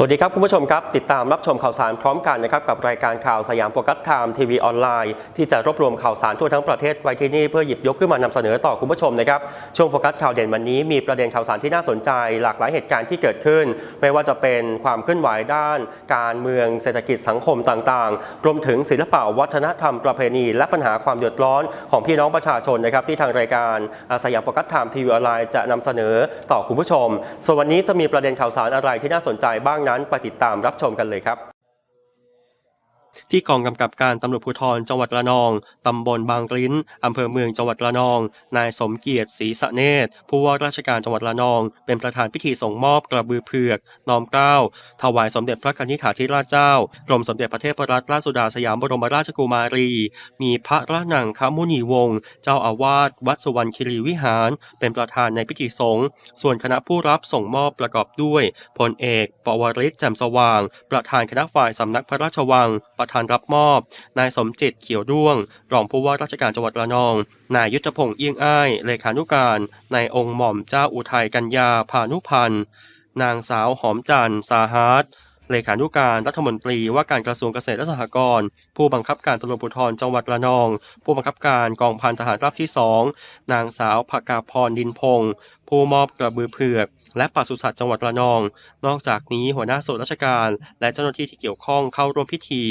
สวัสดีครับ คุณผู้ชมครับ ติดตามรับชมข่าวสารพร้อมกันนะครับกับรายการข่าวสยามโฟกัสไทม์ทีวีออนไลน์ที่จะรวบรวมข่าวสารทั่วทั้งประเทศไว้ที่นี่เพื่อหยิบยกขึ้นมานำเสนอต่อคุณผู้ชมนะครับช่วงโฟกัสข่าวเด่นวันนี้มีประเด็นข่าวสารที่น่าสนใจ หลากหลายเหตุการณ์ที่เกิดขึ้น ไม่ว่าจะเป็นความเคลื่อนไหวด้าน การเมืองเศรษฐกิจสังคมต่างๆ รวมถึงศิลปะวัฒนธรรมประเพณี และปัญหาความเดือดร้อนของพี่น้องประชาชนนะครับที่ทางรายการสยามโฟกัสไทม์ทีวีออนไลน์จะนำเสนอต่อคุณผู้ชมส่วนวันนี้จะมีประเด็นข่าวสารอะไรที่น่าสนใจบ้างนั้นไปติดตามรับชมกันเลยครับ ที่กองกำกับการตำรวจภูธรจังหวัดระนองตำบลบางกลิ้นอำเภอเมืองจังหวัดระนอง นายสมเกียรติศรีสะเนตรผู้ว่าราชการจังหวัดระนอง เป็นประธานพิธีส่งมอบกระบือเผือกน้อมเกล้าถวายสมเด็จพระกนิษฐาธิราชเจ้ากรมสมเด็จพระเทพรัตนราชสุดาสยามบรมราชกุมารี มีพระระนังคมุนีวงศ์เจ้าอาวาสวัดสุวรรณคีรีวิหาร เป็นประธานในพิธีสงฆ์ส่วนคณะผู้รับส่งมอบประกอบด้วยพลเอก ปวริศแจ่มสว่าง ประธานคณะฝ่ายสำนักพระราชวังประธานรับมอบ นายสมจิตเขียวด้วง รองผู้ว่าราชการจังหวัดระนอง นายยุทธพงษ์เอี้ยงอ้าย เลขานุการ นายองค์หม่อมเจ้าอุทัยกัญญาพานุพันธ์ นางสาวหอมจันทร์สาฮาร์ดเลขานุการรัฐมนตรีว่าการกระทรวงเกษตรและสหกรณ์ผู้บังคับการตำรวจภูธรจังหวัดระนอง ผู้บังคับการกองพันทหารราบที่สองนางสาวภกาพรดินพงศ์ผู้มอบกระบือเผือก และปศุสัตว์จังหวัดระนอง นอกจากนี้หัวหน้าส่วนราชการ และเจ้าหน้าที่ที่เกี่ยวข้องเข้าร่วมพิธี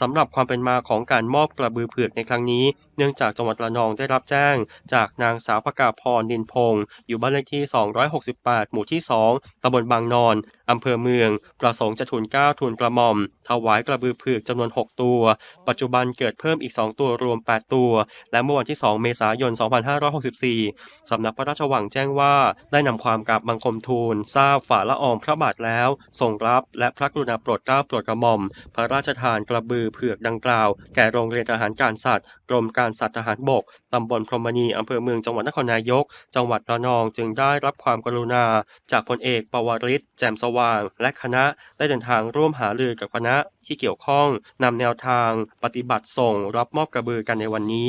สำหรับความเป็นมาของการมอบกระบือเผือกในครั้งนี้ เนื่องจากจังหวัดระนองได้รับแจ้ง จากนางสาวภกาพรดินพงศ์อยู่บ้านเลขที่ 268 หมู่ที่ 2ตำบลบางนอน อำเภอเมือง ประสงค์จะทูลเก้าทูลกระหม่อม ถวายกระบือเผือกจำนวน 6 ตัว ปัจจุบันเกิดเพิ่มอีก 2 ตัวรวม 8 ตัว และเมื่อวันที่ 2 เมษายน 2564 สำนักพระราชวังแจ้งว่า ได้นำความกราบบังคมทูล ทราบฝ่าละอองพระบาทแล้วทรงรับ และพระกรุณาโปรดเกล้าโปรดกระหม่อม พระราชทานกระบือเผือกดังกล่าว แก่โรงเรียนทหารการสัตว์กรมการสัตว์ทหารบกตำบลพรหมณีอำเภอเมืองจังหวัดนครนายก จังหวัดระนองจึงได้รับความกรุณา จากพลเอกปวริศแจ่มสวางและคณะได้เดินทางร่วมหารือกับคณะที่เกี่ยวข้องนำแนวทางปฏิบัติส่งรับมอบกระบือกันในวันนี้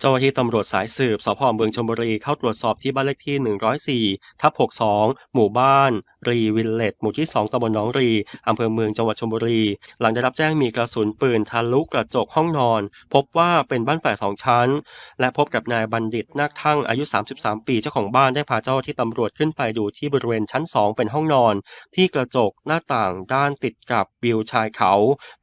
เจ้าหน้าที่ตำรวจสายสืบสพเมืองชลบุรีเข้าตรวจสอบที่บ้านเลขที่ 104 ทับ 62 หมู่บ้าน รีวิลเลตหมู่ที่ 2ตำบลหนองรีอำเภอเมืองจังหวัดชลบุรี หลังได้รับแจ้งมีกระสุนปืนทะลุกระจกห้องนอน พบว่าเป็นบ้านแฝดสองชั้น และพบกับนายบัณฑิตนาคทั่งอายุ 33 ปีเจ้าของบ้านได้พาเจ้าหน้าที่ตำรวจขึ้นไปดูที่บริเวณชั้น 2 เป็นห้องนอน ที่กระจกหน้าต่างด้านติดกับวิวชายเขา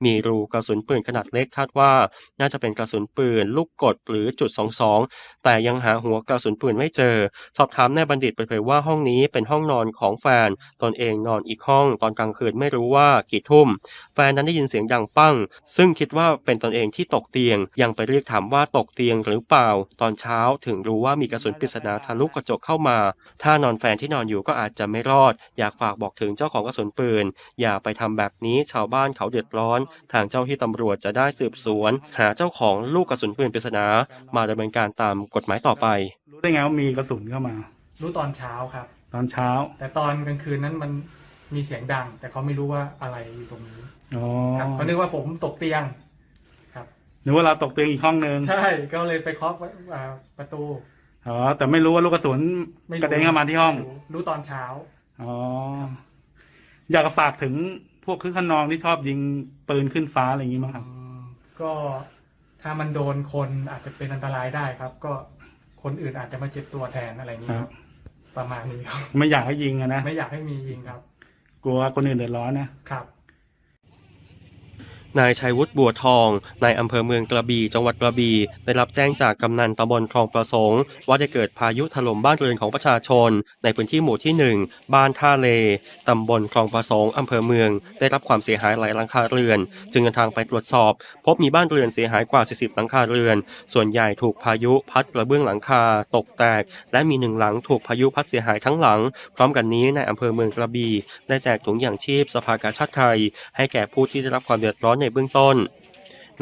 มีรูกระสุนปืนขนาดเล็กคาดว่า น่าจะเป็นกระสุนปืน ลูกกดหรือจุด22 แต่ยังหาหัวกระสุนปืนไม่เจอ สอบถามนายบัณฑิตเปิดเผยว่าห้องนี้เป็นห้องนอนของแฟน ตนเองนอนอีกห้องตอนกลางคืนไม่รู้ว่ากี่ทุ่ม แฟนนั้นได้ยินเสียงดังปั้ง ซึ่งคิดว่าเป็นตนเองที่ตกเตียง ยังไปเรียกถามว่าตกเตียงหรือเปล่า ตอนเช้าถึงรู้ว่ามีกระสุนปริศนาทะลุกระจกเข้ามา ถ้านอนแฟนที่นอนอยู่ก็อาจจะไม่รอด อยากฝากบอกถึงเจ้าของกระสุนปืน อย่าไปทำแบบนี้ชาวบ้านเขาเดือดร้อน ทางเจ้าที่ตำรวจจะได้สืบสวน หาเจ้าของลูกกระสุนปืนปริศนามาดำเนินการตามกฎหมายต่อไป รู้ได้ไงว่ามีกระสุนเข้ามา รู้ตอนเช้าครับ ตอนเช้า แต่ตอนกลางคืนนั้นมันมีเสียงดัง แต่เขาไม่รู้ว่าอะไรอยู่ตรงนี้อ๋อครับเขานึกว่าผมตกเตียงครับนึกว่าเราตกเตียงอีกห้องนึงใช่ก็เลยไปเคาะอ่าประตูอ๋อแต่ไม่รู้ว่าลูกกระสุนไม่กระเด็นเข้ามาที่ห้อง รู้รู้ตอนเช้า อ๋อ อยากจะฝากถึงพวกคือขนองที่ชอบยิงปืนขึ้นฟ้าอะไรอย่างนี้มั้งครับอืมก็ ถ้ามันโดนคนอาจจะเป็นอันตรายได้ครับ ก็คนอื่นอาจจะมาเจ็บตัวแทนอะไรอย่างนี้ครับ ประมาณนี้ครับ ไม่อยากให้ยิงอะนะ ไม่อยากให้มียิงครับ กลัวคนอื่นเดือดร้อนนะครับ นายชัยวุฒิบัวทองนายอำเภอเมืองกระบี่จังหวัดกระบี่ได้รับแจ้งจากกำนันตำบลคลองประสงค์ ว่าได้เกิดพายุถล่มบ้านเรือนของประชาชน ในพื้นที่หมู่ที่ 1 บ้านท่าเลตำบลคลองประสงค์อำเภอเมือง ได้รับความเสียหายหลายหลังคาเรือน จึงเดินทางไปตรวจสอบ พบมีบ้านเรือนเสียหายกว่า 40 หลังคาเรือน ส่วนใหญ่ถูกพายุพัดกระเบื้องหลังคาตกแตก และมีหนึ่งหลังถูกพายุพัดเสียหายทั้งหลัง พร้อมกันนี้ในายอำเภอเมืองกระบี่ได้แจกถุงยางชีพสภากาชาติไทย ให้แก่ผู้ที่ได้รับความเดือดร้อนในเบื้องต้น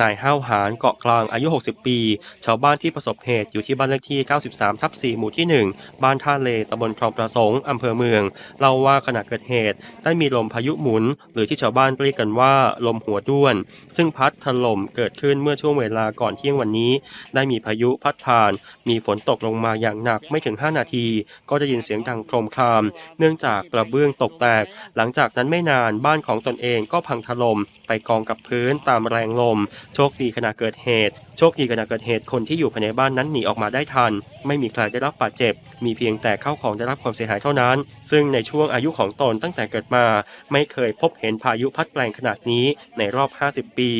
นายห้าวหารเกาะกลางอายุ 60 ปี ชาวบ้านที่ประสบเหตุอยู่ที่บ้านเลขที่ 93 ทับ 4 หมู่ที่ 1 บ้านท่าเลตำบลคลองประสงค์อำเภอเมือง เล่าว่าขณะเกิดเหตุ ได้มีลมพายุหมุน หรือที่ชาวบ้านเรียกกันว่า ลมหัวด้วน ซึ่งพัดถล่มเกิดขึ้นเมื่อช่วงเวลาก่อนเที่ยงวันนี้ ได้มีพายุพัดผ่าน มีฝนตกลงมาอย่างหนักไม่ถึง 5 นาที ก็ได้ยินเสียงดังโครมคราม เนื่องจากกระเบื้องตกแตก หลังจากนั้นไม่นานบ้านของตนเองก็พังถล่มไปกองกับพื้นตามแรงลมโชคดีขณะเกิดเหตุ โชคดีขณะเกิดเหตุคนที่อยู่ภายในบ้านนั้นหนีออกมาได้ทัน ไม่มีใครได้รับบาดเจ็บ มีเพียงแต่เข้าของได้รับความเสียหายเท่านั้น ซึ่งในช่วงอายุของตนตั้งแต่เกิดมา ไม่เคยพบเห็นพายุพัดแรงขนาดนี้ในรอบ 50 ปี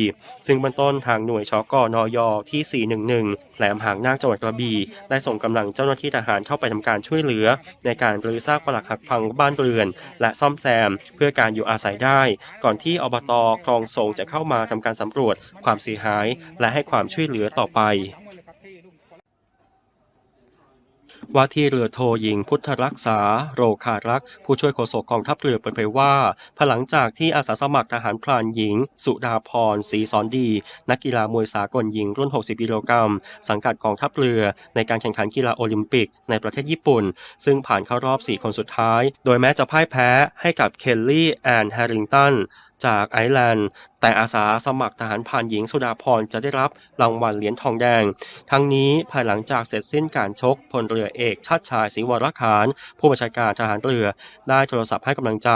ซึ่งบรรต้นทางหน่วยชกนยที่ 411แหลมหางนาคจังหวัดกระบี่ได้ส่งกำลังเจ้าหน้าที่ทหารเข้าไปทำการช่วยเหลือ ในการรื้อซากปรักหักพังบ้านเรือน และซ่อมแซม เพื่อการอยู่อาศัยได้ ก่อนที่อบตคลองสงจะเข้ามาทำการสำรวจความเสียหาย และให้ความช่วยเหลือต่อไป ว่าที่เรือโทหญิงพุทธรักษา โรคารัก ผู้ช่วยโฆษกกองทัพเรือเปิดเผยว่าภายหลังจากที่อาสาสมัครทหารพรานหญิง สุดาพรศรีสอนดี นักกีฬามวยสากลหญิงรุ่น 60 กิโลกรัม สังกัดกองทัพเรือ ในการแข่งขันกีฬาโอลิมปิก ในประเทศญี่ปุ่น ซึ่งผ่านเข้ารอบ 4 คนสุดท้าย โดยแม้จะพ่ายแพ้ให้กับเคลลี่แอนแฮริงตันจากไอร์แลนด์ แต่อาสาสมัครทหารผ่านหญิงสุดาพรจะได้รับรางวัลเหรียญทองแดง ทั้งนี้ภายหลังจากเสร็จสิ้นการชกพลเรือเอกชาติชายศรีวรขาน ผู้บัญชาการทหารเรือได้โทรศัพท์ให้กำลังใจ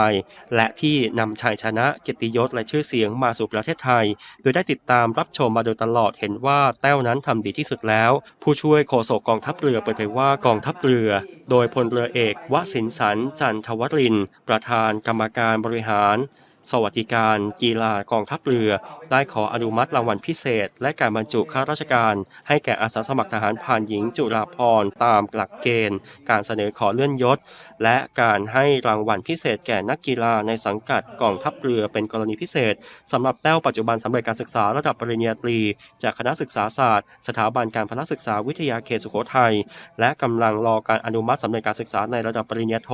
และที่นำชัยชนะเกียรติยศและชื่อเสียงมาสู่ประเทศไทย โดยได้ติดตามรับชมมาโดยตลอดเห็นว่าแต้วนั้นทำดีที่สุดแล้ว ผู้ช่วยโฆษกกองทัพเรือเปิดเผยว่ากองทัพเรือ โดยพลเรือเอกวสินสันจันทวริน ประธานกรรมการบริหาร สวัสดิการ กีฬากองทัพเรือ ได้ขออนุมัติรางวัลพิเศษ และการบรรจุข้าราชการ ให้แก่อาสาสมัครทหารผ่านหญิงจุฬาภรณ์ตามหลักเกณฑ์ การเสนอขอเลื่อนยศ และการให้รางวัลพิเศษแก่นักกีฬาในสังกัดกองทัพเรือเป็นกรณีพิเศษสำหรับแต้วปัจจุบันสำเร็จการศึกษาระดับปริญญาตรี จากคณะศึกษาศาสตร์ สถาบันการพละศึกษาวิทยาเขตสุโขทัยและกำลังรอการอนุมัติสำเร็จการศึกษาในระดับปริญญาโท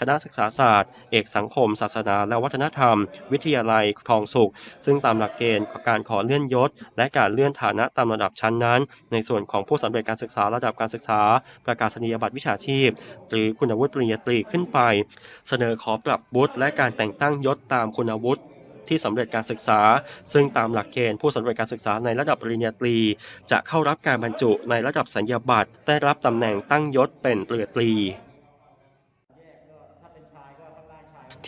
คณะศึกษาศาสตร์ เอกสังคม ศาสนา และวัฒนธรรมวิทยาลัยทองสุข ซึ่งตามหลักเกณฑ์การขอเลื่อนยศ และการเลื่อนฐานะตามระดับชั้นนั้น ในส่วนของผู้สำเร็จการศึกษาระดับการศึกษา ประกาศนียบัตรวิชาชีพ หรือคุณวุฒิปริญญาตรีขึ้นไป เสนอขอปรับวุฒิและการแต่งตั้งยศตามคุณวุฒิที่สำเร็จการศึกษา ซึ่งตามหลักเกณฑ์ผู้สำเร็จการศึกษาในระดับปริญญาตรี จะเข้ารับการบรรจุในระดับสัญญาบัตรได้รับตำแหน่งตั้งยศเป็นเรือตรี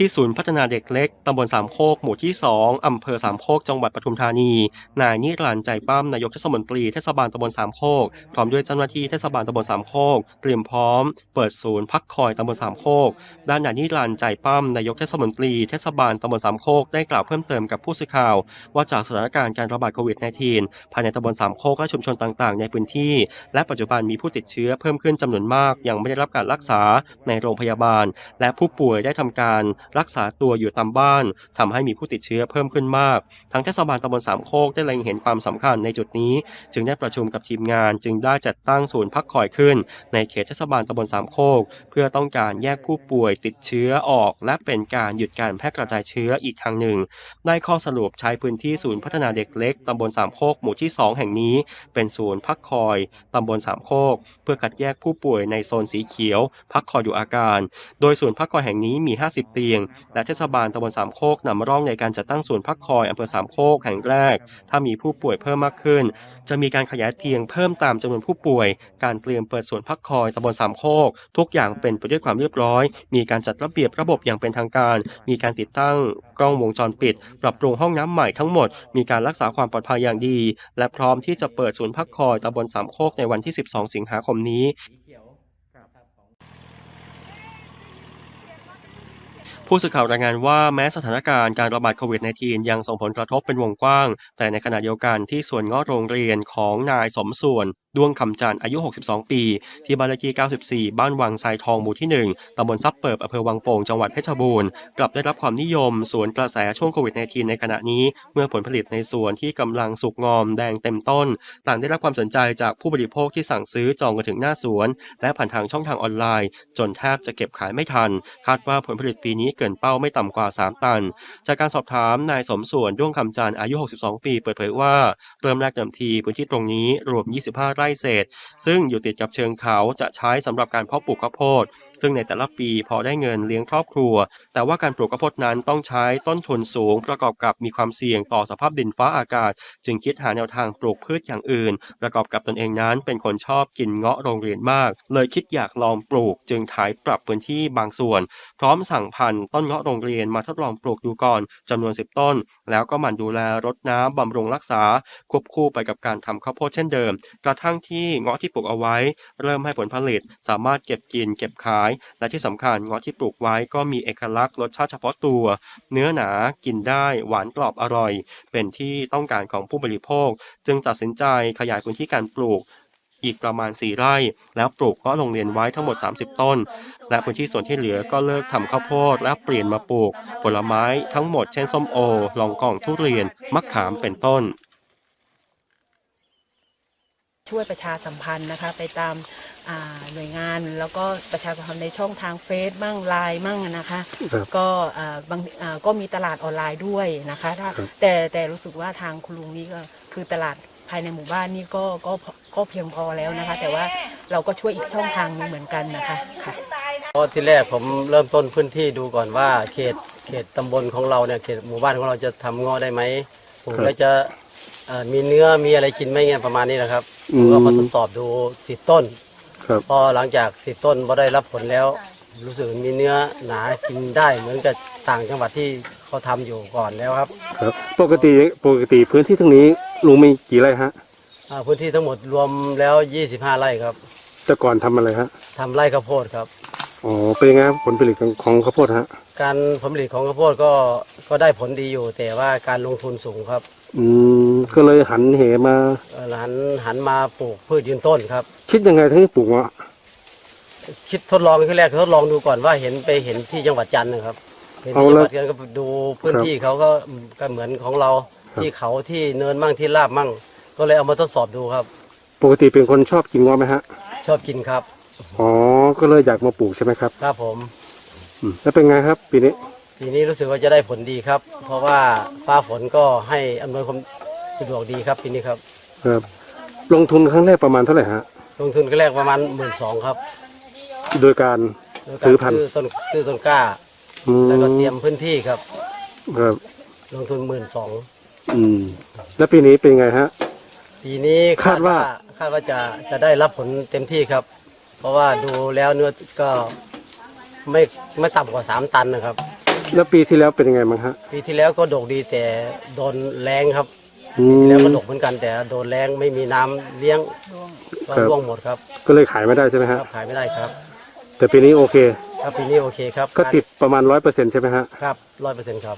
ที่ศูนย์พัฒนาเด็กเล็กตำบลสามโคกหมู่ที่ 2 อำเภอสามโคกจังหวัดปทุมธานี นายนิรันดร์ใจปั้มนายกเทศมนตรีเทศบาลตำบลสามโคกพร้อมด้วยเจ้าหน้าที่เทศบาลตำบลสามโคกเตรียมพร้อม เปิดศูนย์พักคอยตำบลสามโคกด้านนายนิรันดร์ใจปั้มนายกเทศมนตรีเทศบาลตำบลสามโคกได้กล่าวเพิ่มเติมกับผู้สื่อข่าว ว่าจากสถานการณ์การระบาดโควิด -19 ภายในตำบลสามโคกและชุมชนต่างๆ ในพื้นที่ และปัจจุบันมีผู้ติดเชื้อเพิ่มขึ้นจำนวนมาก ยังไม่ได้รับการรักษาในโรงพยาบาล และผู้ป่วยได้ทำการรักษาตัวอยู่ตามบ้านทำให้มีผู้ติดเชื้อเพิ่มขึ้นมาก ทั้งเทศบาลตำบลสามโคกได้เล็งเห็นความสำคัญในจุดนี้ จึงได้ประชุมกับทีมงาน จึงได้จัดตั้งศูนย์พักคอยขึ้น ในเขตเทศบาลตำบลสามโคก เพื่อต้องการแยกผู้ป่วยติดเชื้อออก และเป็นการหยุดการแพร่กระจายเชื้ออีกทางหนึ่ง ได้ข้อสรุปใช้พื้นที่ศูนย์พัฒนาเด็กเล็กตำบลสามโคกหมู่ที่ 2 แห่งนี้ เป็นศูนย์พักคอยตำบลสามโคก เพื่อคัดแยกผู้ป่วยในโซนสีเขียว พักคอยอยู่อาการ โดยศูนย์พักคอยแห่งนี้มี 50 เตียง และเทศบาลตำบลสามโคกนำร่องในการจัดตั้งศูนย์พักคอยอำเภอสามโคกแห่งแรก ถ้ามีผู้ป่วยเพิ่มมากขึ้น จะมีการขยายเตียงเพิ่มตามจำนวนผู้ป่วย การเตรียมเปิดศูนย์พักคอยตำบลสามโคก ทุกอย่างเป็นไปด้วยความเรียบร้อย มีการจัดระเบียบระบบอย่างเป็นทางการ มีการติดตั้งกล้องวงจรปิด ปรับปรุงห้องน้ำใหม่ทั้งหมด มีการรักษาความปลอดภัยอย่างดี และพร้อมที่จะเปิดศูนย์พักคอยตำบลสามโคกในวันที่ 12 สิงหาคมนี้ ผู้สื่อข่าวรายงานว่าแม้สถานการณ์การระบาดโควิด -19 ยังส่งผลกระทบเป็นวงกว้าง แต่ในขณะเดียวกันที่ส่วนเงาะโรงเรียนของนายสมส่วนด้วงคำจันทร์อายุ 62 ปี ที่บ้านเลขที่ 94 บ้านวังไซทองหมู่ที่ 1ตำบลซับเปิบอำเภอวังโป่งจังหวัดเพชรบูรณ์กลับได้รับความนิยมสวนกระแสช่วงโควิด -19 ในขณะนี้ เมื่อผลผลิตในสวนที่กำลังสุกงอมแดงเต็มต้น ต่างได้รับความสนใจจากผู้บริโภคที่สั่งซื้อจองกันถึงหน้าสวน และผ่านทางช่องทางออนไลน์ จนแทบจะเก็บขายไม่ทัน คาดว่าผลผลิตปีนี้เกินเป้าไม่ต่ำกว่า 3 ตัน จากการสอบถามนายสมส่วนด้วงคำจันทร์อายุ 62 ปี เปิดเผยว่าเริ่มแรกเดิมทีพื้นที่ตรงนี้รวม 25 ไร่เศษ ซึ่งอยู่ติดกับเชิงเขาจะใช้สำหรับการเพาะปลูกข้าวโพด ซึ่งในแต่ละปีพอได้เงินเลี้ยงครอบครัว แต่ว่าการปลูกข้าวโพดนั้นต้องใช้ต้นทุนสูง ประกอบกับมีความเสี่ยงต่อสภาพดินฟ้าอากาศ จึงคิดหาแนวทางปลูกพืชอย่างอื่น ประกอบกับตนเองนั้นเป็นคนชอบกินเงาะโรงเรียนมาก เลยคิดอยากลองปลูกจึงถ่ายปรับพื้นที่บางส่วน พร้อมสั่งพันธุ์ต้นเงาะโรงเรียนมาทดลองปลูกดูก่อนจำนวน 10 ต้น แล้วก็หมั่นดูแลรดน้ำบำรุงรักษา ควบคู่ไปกับการทำข้าวโพดเช่นเดิม กระทั่งที่เงาะที่ปลูกเอาไว้ เริ่มให้ผลผลิต สามารถเก็บกิน เก็บขาย และที่สำคัญเงาะที่ปลูกไว้ก็มีเอกลักษณ์รสชาติเฉพาะตัว เนื้อหนากินได้หวานกรอบอร่อย เป็นที่ต้องการของผู้บริโภค จึงตัดสินใจขยายพื้นที่การปลูก อีกประมาณ 4 ไร่ แล้วปลูกเงาะโรงเรียนไว้ทั้งหมด 30 ต้น และพื้นที่ส่วนที่เหลือก็เลิกทำข้าวโพดและเปลี่ยนมาปลูก ผลไม้ทั้งหมดเช่นส้มโอ ลองกองทุเรียน มะขามเป็นต้น ช่วยประชาสัมพันธ์นะคะไปตามอ่าหน่วยงานแล้วก็ประชาสัมพันธ์ในช่องทางเฟซมั่งไลน์มั่งนะคะครับก็อ่าบางอ่าก็มีตลาดออนไลน์ด้วยนะคะถ้าครับแต่แต่รู้สึกว่าทางคุณลุงนี่ก็คือตลาด ภายในหมู่บ้านนี่ก็ก็ก็เพียงพอแล้วนะคะ แต่ว่าเราก็ช่วยอีกช่องทางหนึงเหมือนกันนะคะค่ะเพราะที่แรกผมเริ่มต้นพื้นที่ดูก่อนว่า เขตเขตตำบลของเราเนี่ยเขตหมู่บ้านของเราจะทำเงาะได้ไหมปลูกครับแล้วจะเอ่อมีเนื้อมีอะไรกินไหมเงี้ยประมาณนี้นะครับอืผม มก็มาทดสอบดูสิบต้น ครับพอหลังจากสิบต้นพอได้รับผลแล้ว รู้สึกมีเนื้อหนากินได้เหมือนกับต่างจังหวัดที่เขาทำอยู่ก่อนแล้วครับ ครับ ปกติปกติพื้นที่ตรงนี้ ลุงมีกี่ไร่ฮะอ่าพื้นที่ทั้งหมดรวมแล้ว 25 ไร่ครับแต่ก่อนทำอะไรฮะทำไร่ข้าวโพดครับ อ๋อเป็นยังไงครับผลผลิตของของข้าวโพดฮะ การผลผลิตของข้าวโพดก็ก็ได้ผลดีอยู่ แต่ว่าการลงทุนสูงครับอืมก็เลยหันเหมา เอ่อหันหันมาปลูกพืชยืนต้นครับ คิดยังไงถึงให้ปลูกเงาะคิดทดลองขึ้นแรกทดลองดูก่อนว่าเห็นไปเห็นที่จังหวัดจันทร์นะครับ เห็นเอาที่จังแล้หววัดจันทร์ก็ดูพื้นที่เขาก็ก็เหมือนของเราครับ ที่เขาที่เนินมั่งที่ราบมั่ง ก็เลยเอามาทดสอบดูครับ ปกติเป็นคนชอบกินเงาะไหมฮะชอบกินครับ อ๋อก็เลยอยากมาปลูกใช่ไหมครับครับผม อืมแล้วเป็นไงครับ ปีนี้ปีนี้รู้สึกว่าจะได้ผลดีครับ เพราะว่าฟ้าฝนก็ให้อำนวยความสะดวกดีครับปีนี้ครับ ครับลงทุนครั้งแรกประมาณเท่าไหร่ฮะลงทุนก็แรกประมาณหมื่นสองครับโดยการ โดยการซื้อพันธุ์ต้นซื้อต้นกล้า อืมแล้วก็เตรียมพื้นที่ครับ ครับ ลงทุนหมื่นสองอืม แล้วปีนี้เป็นไงฮะ ปีนี้คาดว่า คาดว่าจะจะได้รับผลเต็มที่ครับ เพราะว่าดูแล้วเนื้อก็ไม่ไม่ต่ำกว่า3ตันนะครับ แล้วปีที่แล้วเป็นยังไงบ้างฮะปีที่แล้วก็ดกดีแต่โดนแรงครับอืปีมที่แล้วก็ดกเหมือนกันแต่โดนแรงไม่มีน้ำเลี้ยงก็ครับ ร่วงหมดครับก็เลยขายไม่ได้ใช่ไหมคฮะรับขายไม่ได้ครับ แต่ปีนี้โอเค ครับปีนี้โอเคครับก็ติดประมาณร้อยเปอร์เซ็นต์ใช่ไหมฮะ ครับร้อยเปอร์เซ็นต์ครับ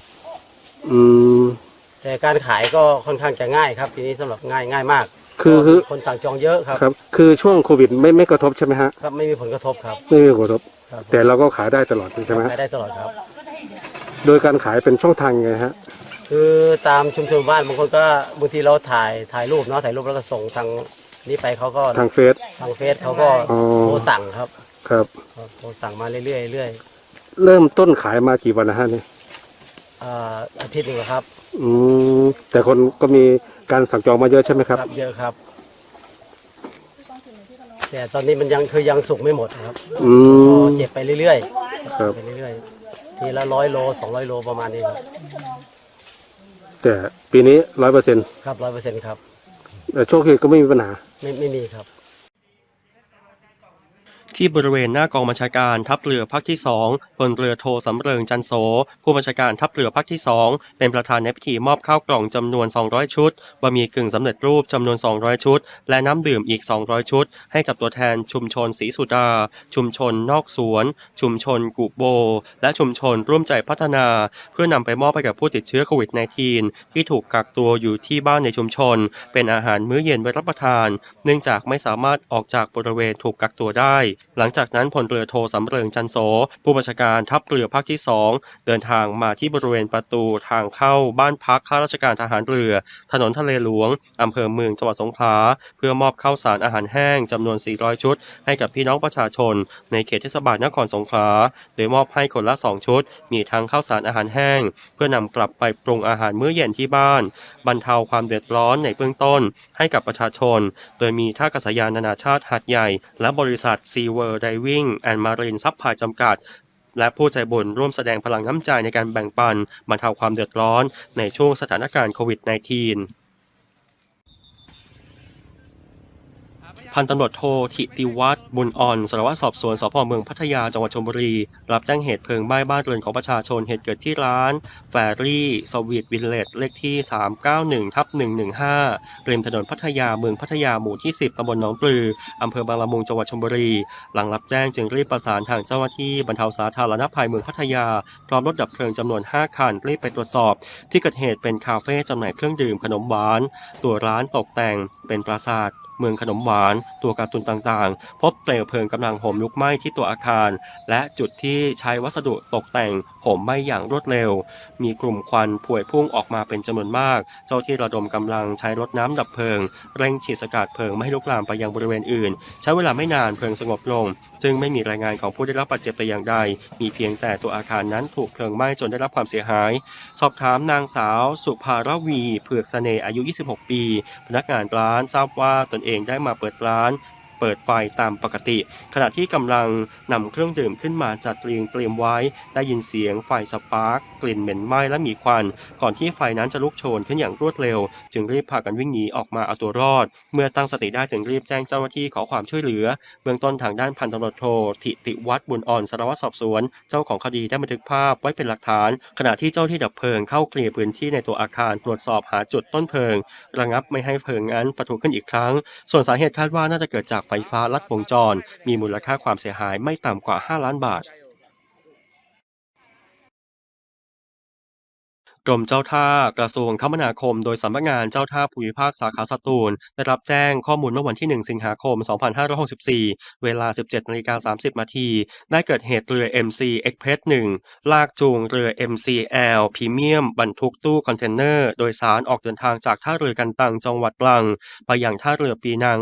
อืม แต่การขายก็ค่อนข้างจะง่ายครับ ปีนี้สำหรับง่ายง่ายมาก คือคือคนสั่งจองเยอะครับครับ คือช่วงโควิดไม่ไม่กระทบใช่ไหมฮะ ครับไม่มีผลกระทบครับ ไม่มีกระทบครับแต่เราก็ขายได้ตลอดใช่ไหมฮะขายได้ตลอดครับ โดยการขายเป็นช่องทางยังไงฮะ คือตามชุมชนบ้านบางคนก็บางทีเราถ่ายถ่ายรูปเนาะถ่ายรูปแล้วก็ส่งทางนี้ไปเขาก็ทางเฟซทางเฟซเขาก็อ๋อโทรสั่งครับ ครับโทรสั่งมาเรื่อยๆเรื่อยเริ่มต้นขายมากี่วันนะฮะนี่ๆอ่าอาทิตย์หนึ่งครับอืมแต่คนก็มีการสั่งจองมาเยอะใช่ไหมครับ เยอะครับแต่ตอนนี้มันยังคือยังสุกไม่หมดครับอืก็ม เก็บไปเรื่อยครับๆไปเรื่อยๆทีละร้อยโลสองร้อยโลประมาณนี้ครับแต่ปีนี้ร้อยเปอร์เซ็นต์ครับร้อยเปอร์เซ็นต์ครับแต่โชคดีก็ไม่มีปัญหา ไม่ไม่มีครับ ที่บริเวณหน้ากองบัญชาการทัพเรือภาคที่2พลเรือโทสำเริงจันโส ผู้บัญชาการทัพเรือภาคที่ 2 เป็นประธานในพิธีมอบข้าวกล่องจำนวน 200 ชุดบะหมี่กึ่งสำเร็จรูปจำนวน 200 ชุด และน้ำดื่มอีก 200 ชุด ให้กับตัวแทนชุมชนศรีสุดา ชุมชนนอกสวน ชุมชนกุโบ และชุมชนร่วมใจพัฒนา เพื่อนำไปมอบให้กับผู้ติดเชื้อโควิด -19 ที่ถูกกักตัวอยู่ที่บ้านในชุมชน เป็นอาหารมื้อเย็นไว้รับประทาน เนื่องจากไม่สามารถออกจากบริเวณถูกกักตัวได้หลังจากนั้นพลเรือโทสำเริงจันโส ผู้บัญชาการทัพเรือภาคที่ 2 เดินทางมาที่บริเวณประตูทางเข้าบ้านพักข้าราชการทหารเรือ ถนนทะเลหลวงอำเภอเมืองจังหวัดสงขลาเพื่อมอบข้าวสารอาหารแห้งจำนวน 400 ชุด ให้กับพี่น้องประชาชน ในเขตเทศบาลนครสงขลาโดยมอบให้คนละ 2 ชุด มีทั้งข้าวสารอาหารแห้ง เพื่อนำกลับไปปรุงอาหารมื้อเย็นที่บ้าน บรรเทาความเดือดร้อนในเบื้องต้น ให้กับประชาชน โดยมีท่ากาศยานนานาชาติหาดใหญ่ และบริษัท Sea World Diving and Marine Supply จำกัด และผู้ใจบุญร่วมแสดงพลังน้ำใจในการแบ่งปันบรรเทาความเดือดร้อนในช่วงสถานการณ์โควิด -19 พันตำรวจโทธิติวัฒน์บุญอ่อนสารวัตรสอบสวนสพเมืองพัทยาจังหวัดชลบุรี รับแจ้งเหตุเพลิงไหม้บ้านเรือนของประชาชนเหตุเกิดที่ร้าน แฟรี่สวีทวิลเลจเลขที่ 391ทับ115ริมถนนพัทยาเมืองพัทยาหมู่ที่ 10ตำบลหนองปลืออำเภอบางละมุงจังหวัดชลบุรี หลังรับแจ้งจึงรีบประสานทางเจ้าหน้าที่บรรเทาสาธารณภัยเมืองพัทยาพร้อมรถดับเพลิงจำนวน 5 คันรีบไปตรวจสอบ ที่เกิดเหตุเป็นคาเฟ่จำหน่ายเครื่องดื่มขนมหวาน ตัวร้านตกแต่งเป็นปราสาทเมืองขนมหวานตัวการ์ตูนต่างๆ พบเปลวเพลิงกำลังโหมลุกไหม้ที่ตัวอาคาร และจุดที่ใช้วัสดุตกแต่งโหมไหม้อย่างรวดเร็ว มีกลุ่มควันพวยพุ่งออกมาเป็นจำนวนมาก เจ้าที่ระดมกำลังใช้รถน้ำดับเพลิง เร่งฉีดสกัดเพลิงไม่ให้ลุกลามไปยังบริเวณอื่น ใช้เวลาไม่นานเพลิงสงบลง ซึ่งไม่มีรายงานของผู้ได้รับบาดเจ็บแต่อย่างใด มีเพียงแต่ตัวอาคารนั้นถูกเพลิงไหม้จนได้รับความเสียหาย สอบถามนางสาว สุภารวี เผือกเสน่ห์อายุ 26 ปี พนักงานร้านทราบว่าตนเองได้มาเปิดร้าน难。 เปิดไฟตามปกติ ขณะที่กำลังนำเครื่องดื่มขึ้นมาจัดเรียงเตรียมไว้ ได้ยินเสียงไฟสปาร์กกลิ่นเหม็นไหม้และมีควัน ก่อนที่ไฟนั้นจะลุกโชนขึ้นอย่างรวดเร็ว จึงรีบพากันวิ่งหนีออกมาเอาตัวรอด เมื่อตั้งสติได้จึงรีบแจ้งเจ้าหน้าที่ขอความช่วยเหลือ เบื้องต้นทางด้านพันตำรวจโทธิติวัฒน์บุญอ่อนสารวัตรสอบสวน เจ้าของคดีได้บันทึกภาพไว้เป็นหลักฐาน ขณะที่เจ้าที่ดับเพลิงเข้าเคลียร์พื้นที่ในตัวอาคารตรวจสอบหาจุดต้นเพลิง ระงับไม่ให้เพลิงนั้นปะทุขึ้นอีกครั้ง ส่วนสาเหตุคาดว่าน่าจะเกิดจากไฟฟ้าลัดวงจร มีมูลค่าความเสียหายไม่ต่ำกว่า 5 ล้านบาท กรมเจ้าท่ากระทรวงคมนาคม โดยสำนักงานเจ้าท่าภูมิภาคสาขาสตูล ได้รับแจ้งข้อมูลเมื่อวันที่ 1 สิงหาคม 2564 เวลา 17นาฬิกา30นาทีได้เกิดเหตุเรือ MC Express 1 ลากจูงเรือ MCL พรีเมียมบรรทุกตู้คอนเทนเนอร์ โดยสารออกเดินทางจากท่าเรือกันตังจังหวัดตรัง ไปยังท่าเรือปีนัง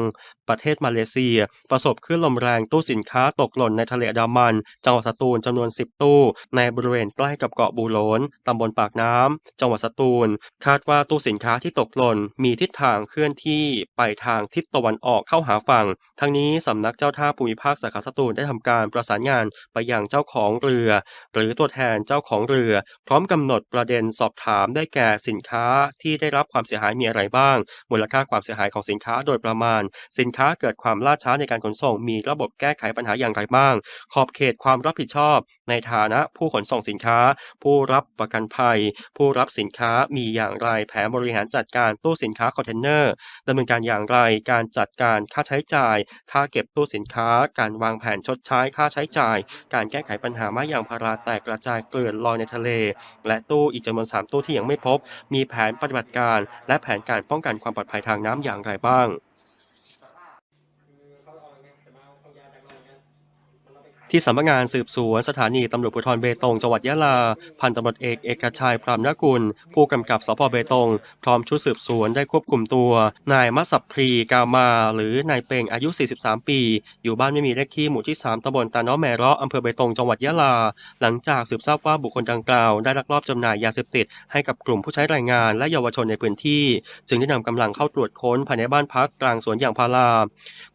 ประเทศมาเลเซีย ประสบคลื่นลมแรงตู้สินค้าตกหล่นในทะเลดามัน จังหวัดสตูลจำนวน 10 ตู้ ในบริเวณใกล้กับเกาะบูโลนตำบลปากน้ำจังหวัดสตูล คาดว่าตู้สินค้าที่ตกหล่นมีทิศทางเคลื่อนที่ไปทางทิศตะวันออกเข้าหาฝั่ง ทั้งนี้สำนักเจ้าท่าภูมิภาคสาขาสตูลได้ทำการประสานงานไปยังเจ้าของเรือ หรือตัวแทนเจ้าของเรือ พร้อมกำหนดประเด็นสอบถามได้แก่สินค้าที่ได้รับความเสียหายมีอะไรบ้าง มูลค่าความเสียหายของสินค้าโดยประมาณสินค้าเกิดความล่าช้าในการขนส่ง มีระบบแก้ไขปัญหาอย่างไรบ้าง ขอบเขตความรับผิดชอบ ในฐานะผู้ขนส่งสินค้า ผู้รับประกันภัย ผู้รับสินค้ามีอย่างไรแผนบริหารจัดการตู้สินค้าคอนเทนเนอร์ดำเนินการอย่างไรการจัดการค่าใช้จ่าย ค่าเก็บตู้สินค้า การวางแผนชดใช้ค่าใช้จ่าย การแก้ไขปัญหาไม้ยางพาราแตกกระจายเกลื่อนลอยในทะเล และตู้อีกจำนวนสามตู้ที่ยังไม่พบ มีแผนปฏิบัติการ และแผนการป้องกันความปลอดภัยทางน้ำอย่างไรบ้าง ที่สำนักงานสืบสวนสถานีตำรวจภูธรเบตงจังหวัดยะลา พันตำรวจเอกเอกชัยพรามนกุล ผู้กำกับสพเบตง พร้อมชุดสืบสวนได้ควบคุมตัว นายมัสสัพพรีกามา หรือนายเปงอายุ 43 ปี อยู่บ้านไม่มีเลขที่หมู่ที่ 3ตำบลตาน้อแมเราะอำเภอเบตงจังหวัดยะลา หลังจากสืบทราบว่าบุคคลดังกล่าวได้ลักลอบจำหน่ายยาเสพติดให้กับกลุ่มผู้ใช้แรงงานและเยาวชนในพื้นที่ จึงได้นำกำลังเข้าตรวจค้นภายในบ้านพักกลางสวนยางพารา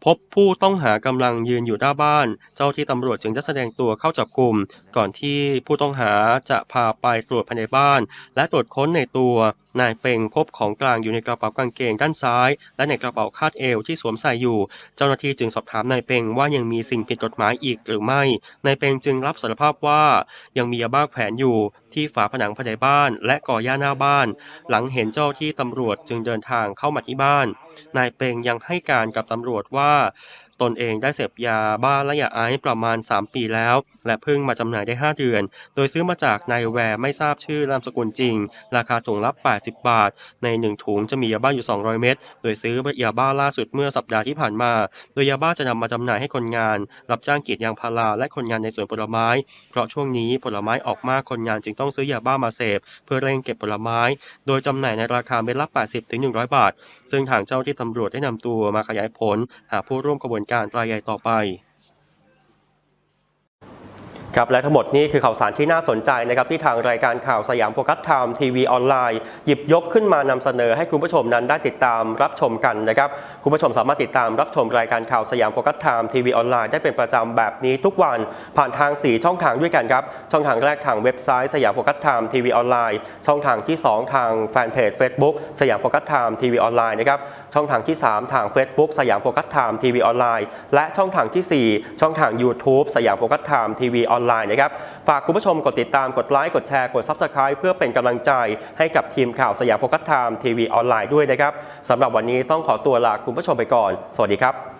พบผู้ต้องหากำลังยืนอยู่หน้าบ้าน เจ้าที่ตำรวจจึงได้แสดงตัวเข้าจับกลุ่ม ก่อนที่ผู้ต้องหาจะพาไปตรวจภายในบ้าน และตรวจค้นในตัวนายเปงพบของกลางอยู่ในกระเป๋ากางเกงด้านซ้าย และในกระเป๋าคาดเอวที่สวมใส่อยู่ เจ้าหน้าที่จึงสอบถามนายเปงว่ายังมีสิ่งผิดกฎหมายอีกหรือไม่นายเปงจึงรับสารภาพว่า ยังมียาบ้าแขวนอยู่ที่ฝาผนังภายในบ้าน และก่อหญ้าหน้าบ้าน หลังเห็นเจ้าที่ตำรวจจึงเดินทางเข้ามาที่บ้าน นายเปงยังให้การกับตำรวจว่า ตนเองได้เสพยาบ้าและยาไอซ์ประมาณ 3 ปีแล้ว และเพิ่งมาจำหน่ายได้ 5 เดือน โดยซื้อมาจากนายแวร์ไม่ทราบชื่อนามสกุลจริง ราคาถุงละ 80 บาท ใน 1 ถุงจะมียาบ้าอยู่ 200 เม็ด โดยซื้อยาบ้าล่าสุดเมื่อสัปดาห์ที่ผ่านมา โดยยาบ้าจะนำมาจำหน่ายให้คนงาน รับจ้างกรีดยางพาราและคนงานในสวนผลไม้ เพราะช่วงนี้ผลไม้ออกมากคนงานจึงต้องซื้อยาบ้ามาเสพเพื่อเร่งเก็บผลไม้ โดยจำหน่ายในราคาเม็ดละ 80ถึง100 บาท ซึ่งทางเจ้าที่ตำรวจได้นำตัวมาขยายผล หาผู้ร่วมกบวนการรายใหญ่ต่อไป ครับและทั้งหมดนี้คือข่าวสารที่น่าสนใจนะครับที่ทางรายการข่าวสยามโฟกัสไทม์ทีวีออนไลน์หยิบยกขึ้นมานำเสนอให้คุณผู้ชมนั้นได้ติดตามรับชมกันนะครับคุณผู้ชมสามารถติดตามรับชมรายการข่าวสยามโฟกัสไทม์ทีวีออนไลน์ได้เป็นประจำแบบนี้ทุกวันผ่านทาง 4 ช่องทางด้วยกันครับช่องทางแรกทางเว็บไซต์สยามโฟกัสไทม์ทีวีออนไลน์ช่องทางที่ 2 ทางแฟนเพจ Facebook สยามโฟกัสไทม์ทีวีออนไลน์นะครับช่องทางที่ 3 ทาง Facebook สยามโฟกัสไทม์ทีวีออนไลน์และช่องทางทีสี่4 ช่องทาง YouTube สยามโฟกัสไทม์ทีวีออนอนไลน์นะครับ ฝากคุณผู้ชมกดติดตามกดไลค์กดแชร์กด Subscribe เพื่อเป็นกำลังใจให้กับทีมข่าวสยามโฟกัสไทม์ทีวีออนไลน์ด้วยนะครับสำหรับวันนี้ต้องขอตัวลาคุณผู้ชมไปก่อน สวัสดีครับ